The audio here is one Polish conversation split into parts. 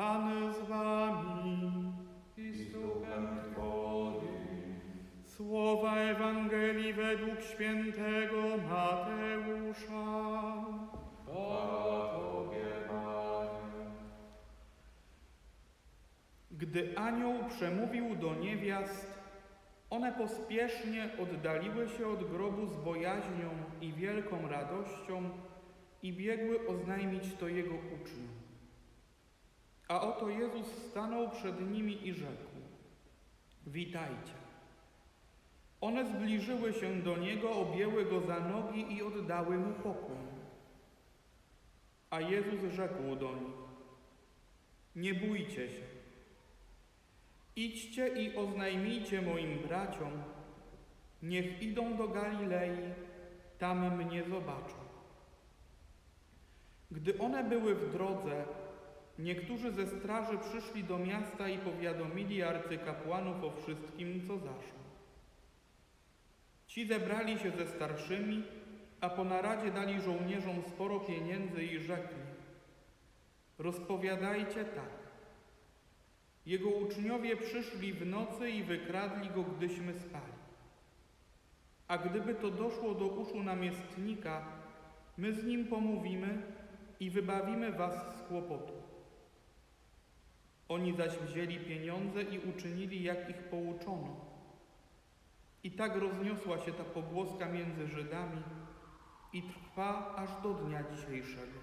Pan z wami. i z duchem Twoim. Słowa Ewangelii według świętego Mateusza. Chwała Tobie, Panie. Gdy anioł przemówił do niewiast, one pospiesznie oddaliły się od grobu z bojaźnią i wielką radością i biegły oznajmić to jego uczniom. A oto Jezus stanął przed nimi i rzekł: Witajcie. One zbliżyły się do niego, objęły go za nogi i oddały mu pokłon. A Jezus rzekł do nich: Nie bójcie się. Idźcie i oznajmijcie moim braciom, niech idą do Galilei, tam mnie zobaczą. Gdy one były w drodze, niektórzy ze straży przyszli do miasta i powiadomili arcykapłanów o wszystkim, co zaszło. Ci zebrali się ze starszymi, a po naradzie dali żołnierzom sporo pieniędzy i rzekli: Rozpowiadajcie tak. Jego uczniowie przyszli w nocy i wykradli go, gdyśmy spali. A gdyby to doszło do uszu namiestnika, my z nim pomówimy i wybawimy was z kłopotu. Oni zaś wzięli pieniądze i uczynili, jak ich pouczono. I tak rozniosła się ta pogłoska między Żydami i trwa aż do dnia dzisiejszego.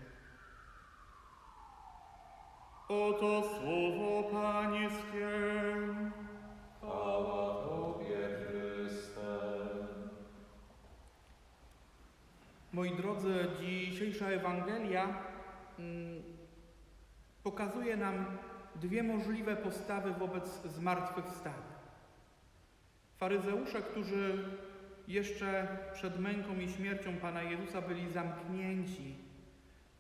Oto słowo Pańskie. Chwała Tobie, Chryste. Moi drodzy, dzisiejsza Ewangelia mm, pokazuje nam dwie możliwe postawy wobec zmartwychwstania. Faryzeusze, którzy jeszcze przed męką i śmiercią Pana Jezusa byli zamknięci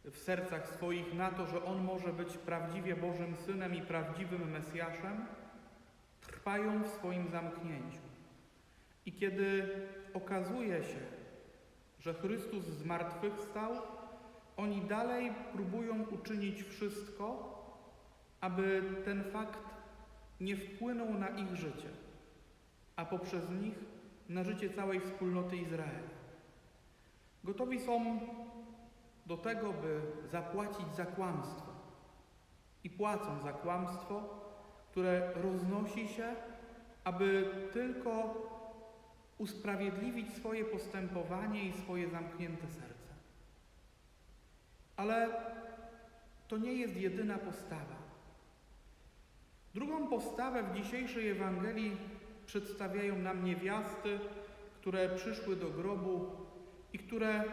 w sercach swoich na to, że On może być prawdziwie Bożym Synem i prawdziwym Mesjaszem, trwają w swoim zamknięciu. I kiedy okazuje się, że Chrystus zmartwychwstał, oni dalej próbują uczynić wszystko, aby ten fakt nie wpłynął na ich życie, a poprzez nich na życie całej wspólnoty Izraela. Gotowi są do tego, by zapłacić za kłamstwo. I płacą za kłamstwo, które roznosi się, aby tylko usprawiedliwić swoje postępowanie i swoje zamknięte serce. Ale to nie jest jedyna postawa. Drugą postawę w dzisiejszej Ewangelii przedstawiają nam niewiasty, które przyszły do grobu i które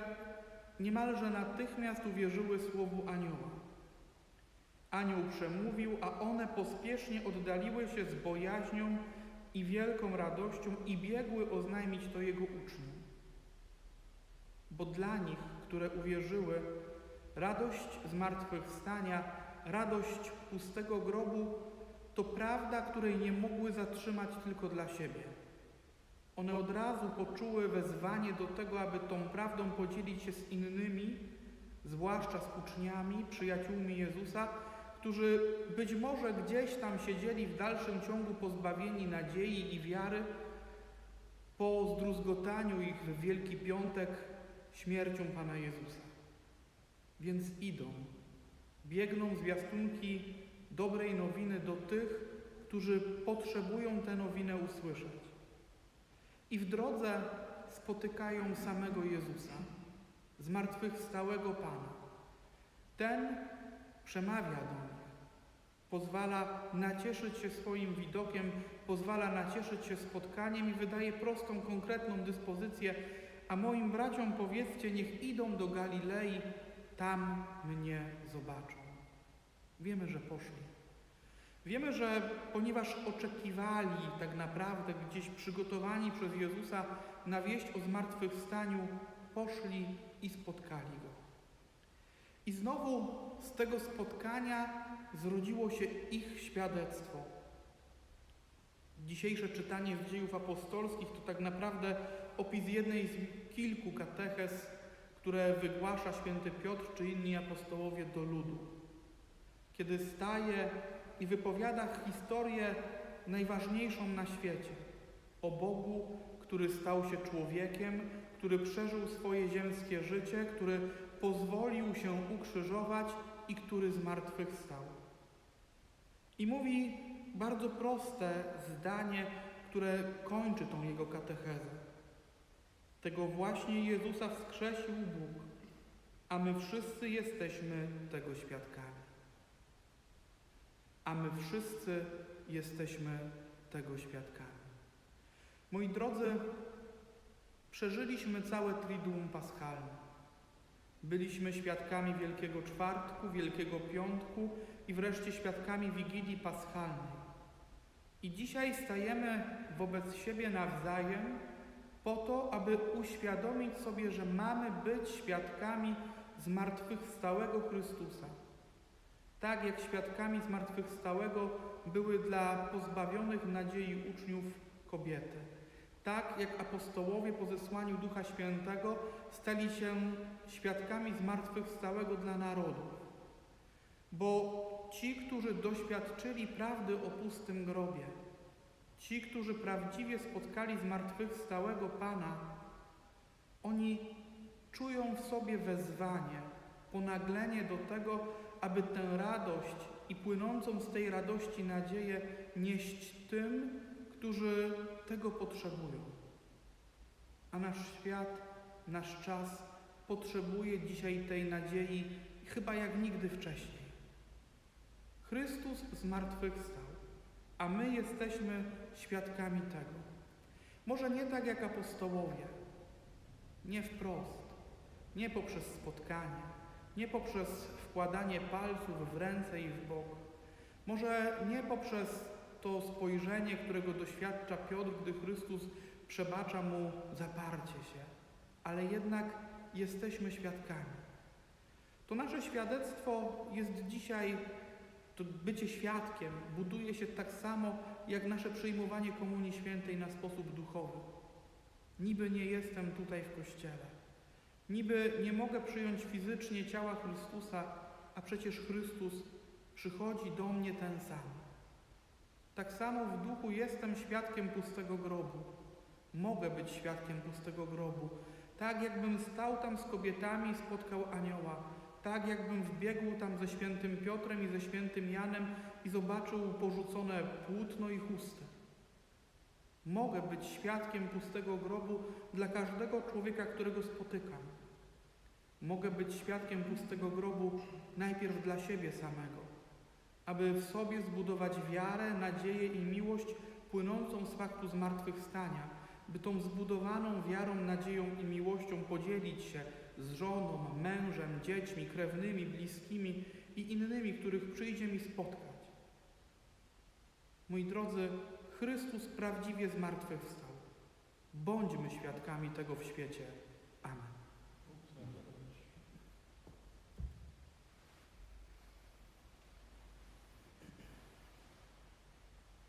niemalże natychmiast uwierzyły słowu anioła. Anioł przemówił, a one pospiesznie oddaliły się z bojaźnią i wielką radością i biegły oznajmić to jego uczniom. Bo dla nich, które uwierzyły, radość zmartwychwstania, radość pustego grobu to prawda, której nie mogły zatrzymać tylko dla siebie. One od razu poczuły wezwanie do tego, aby tą prawdą podzielić się z innymi, zwłaszcza z uczniami, przyjaciółmi Jezusa, którzy być może gdzieś tam siedzieli w dalszym ciągu pozbawieni nadziei i wiary po zdruzgotaniu ich w Wielki Piątek śmiercią Pana Jezusa. Więc idą, biegną zwiastunki dobrej nowiny do tych, którzy potrzebują tę nowinę usłyszeć. I w drodze spotykają samego Jezusa, zmartwychwstałego Pana. Ten przemawia do nich, pozwala nacieszyć się swoim widokiem, pozwala nacieszyć się spotkaniem i wydaje prostą, konkretną dyspozycję, a moim braciom powiedzcie, niech idą do Galilei, tam mnie zobaczą. Wiemy, że poszli. Wiemy, że ponieważ oczekiwali tak naprawdę gdzieś przygotowani przez Jezusa na wieść o zmartwychwstaniu, poszli i spotkali Go. I znowu z tego spotkania zrodziło się ich świadectwo. Dzisiejsze czytanie z dziejów apostolskich to tak naprawdę opis jednej z kilku katechez, które wygłasza święty Piotr czy inni apostołowie do ludu. Kiedy staje i wypowiada historię najważniejszą na świecie o Bogu, który stał się człowiekiem, który przeżył swoje ziemskie życie, który pozwolił się ukrzyżować i który zmartwychwstał. I mówi bardzo proste zdanie, które kończy tą jego katechezę. Tego właśnie Jezusa wskrzesił Bóg, a my wszyscy jesteśmy tego świadkami. A my wszyscy jesteśmy tego świadkami. Moi drodzy, przeżyliśmy całe Triduum Paschalne. Byliśmy świadkami Wielkiego Czwartku, Wielkiego Piątku i wreszcie świadkami Wigilii Paschalnej. I dzisiaj stajemy wobec siebie nawzajem po to, aby uświadomić sobie, że mamy być świadkami zmartwychwstałego Chrystusa. Tak jak świadkami zmartwychwstałego były dla pozbawionych nadziei uczniów kobiety. Tak jak apostołowie po zesłaniu Ducha Świętego stali się świadkami zmartwychwstałego dla narodów. Bo ci, którzy doświadczyli prawdy o pustym grobie, ci, którzy prawdziwie spotkali zmartwychwstałego Pana, oni czują w sobie wezwanie, ponaglenie do tego, aby tę radość i płynącą z tej radości nadzieję nieść tym, którzy tego potrzebują. A nasz świat, nasz czas potrzebuje dzisiaj tej nadziei chyba jak nigdy wcześniej. Chrystus zmartwychwstał, a my jesteśmy świadkami tego. Może nie tak jak apostołowie, nie wprost, nie poprzez spotkanie, nie poprzez wkładanie palców w ręce i w bok, może nie poprzez to spojrzenie, którego doświadcza Piotr, gdy Chrystus przebacza mu zaparcie się, ale jednak jesteśmy świadkami. To nasze świadectwo jest dzisiaj, to bycie świadkiem buduje się tak samo jak nasze przyjmowanie Komunii Świętej na sposób duchowy. Niby nie jestem tutaj w kościele, niby nie mogę przyjąć fizycznie ciała Chrystusa, a przecież Chrystus przychodzi do mnie ten sam. Tak samo w duchu jestem świadkiem pustego grobu. Mogę być świadkiem pustego grobu. Tak jakbym stał tam z kobietami i spotkał anioła. Tak jakbym wbiegł tam ze świętym Piotrem i ze świętym Janem i zobaczył porzucone płótno i chustę. Mogę być świadkiem pustego grobu dla każdego człowieka, którego spotykam. Mogę być świadkiem pustego grobu najpierw dla siebie samego aby w sobie zbudować wiarę, nadzieję i miłość płynącą z faktu zmartwychwstania, by tą zbudowaną wiarą, nadzieją i miłością podzielić się z żoną, mężem, dziećmi, krewnymi, bliskimi i innymi, których przyjdzie mi spotkać. Moi drodzy, Chrystus prawdziwie zmartwychwstał. Bądźmy świadkami tego w świecie.